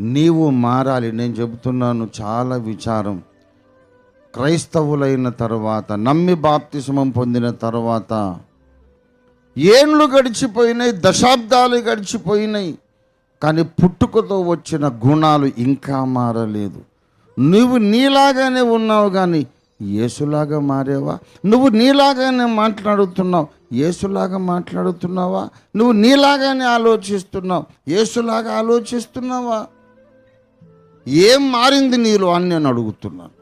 నీవు మారాలి. నేను చెబుతున్నాను చాలా విచారం. క్రైస్తవులైన తర్వాత నమ్మి బాప్తిసమం పొందిన తర్వాత ఏండ్లు గడిచిపోయినాయి దశాబ్దాలు గడిచిపోయినాయి కానీ పుట్టుకతో వచ్చిన గుణాలు ఇంకా మారలేదు. నువ్వు నీలాగానే ఉన్నావు కానీ యేసులాగా మారేవా? నువ్వు నీలాగానే మాట్లాడుతున్నావు యేసులాగా మాట్లాడుతున్నావా? నువ్వు నీలాగానే ఆలోచిస్తున్నావు యేసులాగా ఆలోచిస్తున్నావా? ఏం మారింది నీలో అని నేను అడుగుతున్నాను.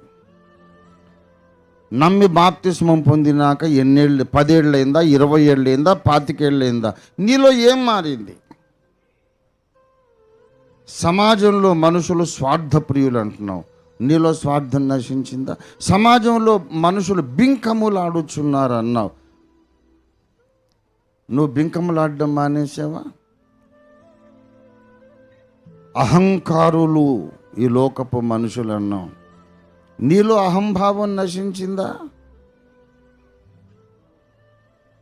నమ్మి బాప్తిస్మం పొందినాక ఎన్నేళ్ళు పదేళ్ళైందా ఇరవై ఏళ్ళైందా పాతికేళ్ళైందా నీలో ఏం మారింది? సమాజంలో మనుషులు స్వార్థప్రియులు అంటున్నావు. నీలో స్వార్థం నశించిందా? సమాజంలో మనుషులు బింకములు ఆడుచున్నారు అన్నావు నువ్వు బింకములు ఆడడం మానేసావా? అహంకారులు ఈ లోకపు మనుషులు నీలో అహంభావం నశించిందా?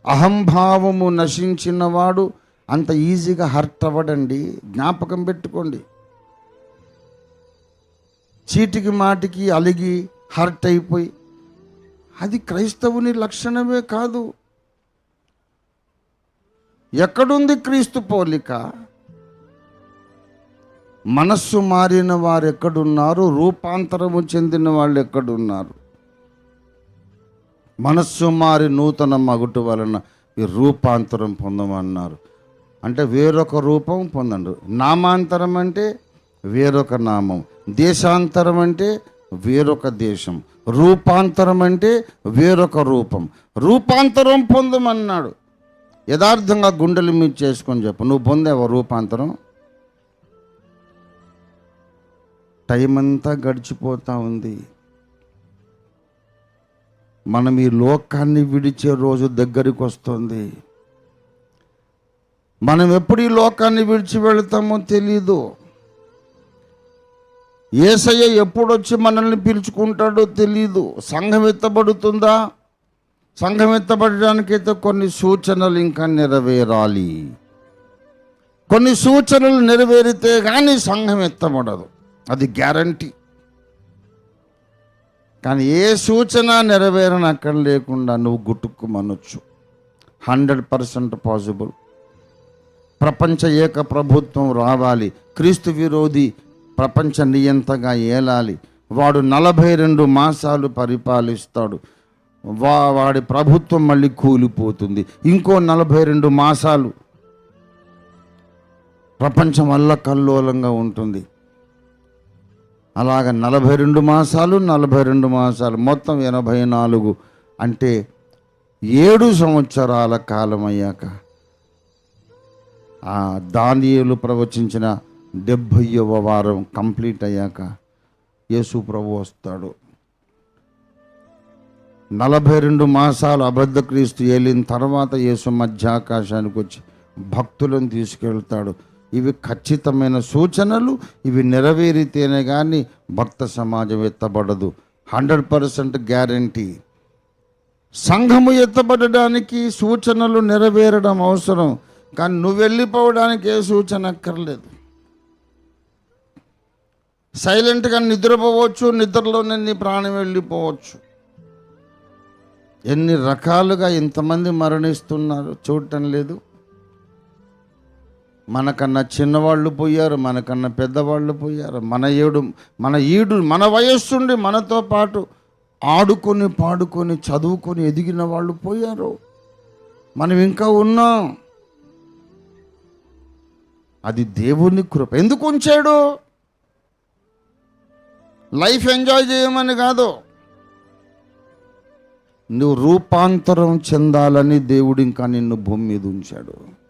అహంభావము నశించినవాడు అంత ఈజీగా హర్ట్ అవ్వడండి. జ్ఞాపకం పెట్టుకోండి. చీటికి మాటికి అలిగి హర్ట్ అయిపోయి. అది క్రైస్తవుని లక్షణమే కాదు. ఎక్కడుంది క్రీస్తు పోలిక? మనస్సు మారిన వారు ఎక్కడున్నారు? రూపాంతరము చెందిన వాళ్ళు ఎక్కడున్నారు? మనస్సు మారి నూతన మగుటు వలన రూపాంతరం పొందమన్నారు. అంటే వేరొక రూపం పొందండు. నామాంతరం అంటే వేరొక నామం. దేశాంతరం అంటే వేరొక దేశం. రూపాంతరం అంటే వేరొక రూపం. రూపాంతరం పొందమన్నాడు. యథార్థంగా గుండెలు మీద చేసుకొని చెప్పు. నువ్వు పొందేవా రూపాంతరం? టైం అంతా గడిచిపోతూ ఉంది. మనం ఈ లోకాన్ని విడిచే రోజు దగ్గరికి వస్తుంది. మనం ఎప్పుడు ఈ లోకాన్ని విడిచి వెళతామో తెలీదు. ఏసయ్య ఎప్పుడు వచ్చి మనల్ని పిలుచుకుంటాడో తెలీదు. సంఘం ఎత్తబడుతుందా? సంఘం ఎత్తబడడానికైతే కొన్ని సూచనలు ఇంకా నెరవేరాలి. కొన్ని సూచనలు నెరవేరితే కానీ సంఘం ఎత్తబడదు. అది గ్యారంటీ. కానీ ఏ సూచన నెరవేరని అక్కడ లేకుండా నువ్వు గుట్టుకుమనొచ్చు. హండ్రెడ్ పర్సెంట్ పాసిబుల్ ప్రపంచ ఏక ప్రభుత్వం రావాలి. క్రీస్తు విరోధి ప్రపంచ నియంతగా ఏలాలి. వాడు నలభై రెండు మాసాలు పరిపాలిస్తాడు. వా వాడి ప్రభుత్వం మళ్ళీ కూలిపోతుంది. ఇంకో నలభై రెండు మాసాలు. ప్రపంచం అల్ల కల్లోలంగా ఉంటుంది. అలాగ నలభై రెండు మాసాలు నలభై రెండు మాసాలు మొత్తం ఎనభై నాలుగు అంటే ఏడు సంవత్సరాల కాలం అయ్యాక ఆ దానియలు ప్రవచించిన డెబ్భైవ వారం కంప్లీట్ అయ్యాక యేసు ప్రభు వస్తాడు. నలభై రెండు మాసాలు అబద్ధ క్రీస్తు ఏలిన తర్వాత యేసు మధ్యాకాశానికి వచ్చి భక్తులను తీసుకెళ్తాడు. ఇవి ఖచ్చితమైన సూచనలు ఇవి నెరవేరితేనే కానీ భక్త సమాజం ఎత్తబడదు. Hundred percent guarantee. సంఘము ఎత్తబడడానికి సూచనలు నెరవేరడం అవసరం కానీ నువ్వు వెళ్ళిపోవడానికి ఏ సూచన అక్కర్లేదు. సైలెంట్గా నిద్రపోవచ్చు నిద్రలోనే నీ ప్రాణం వెళ్ళిపోవచ్చు. ఎన్ని రకాలుగా ఇంతమంది మరణిస్తున్నారు చూడటం లేదు. మనకన్నా చిన్నవాళ్ళు పోయారు మనకన్నా పెద్దవాళ్ళు పోయారు. మన ఏడు మన ఈడు మన వయస్సుండి మనతో పాటు ఆడుకొని పాడుకొని చదువుకొని ఎదిగిన వాళ్ళు పోయారు. మనం ఇంకా ఉన్నాం. అది దేవుని కృప. ఎందుకు ఉంచాడు? లైఫ్ ఎంజాయ్ చేయమని కాదు. నువ్వు రూపాంతరం చెందాలని దేవుడు ఇంకా నిన్ను భూమి మీద ఉంచాడు.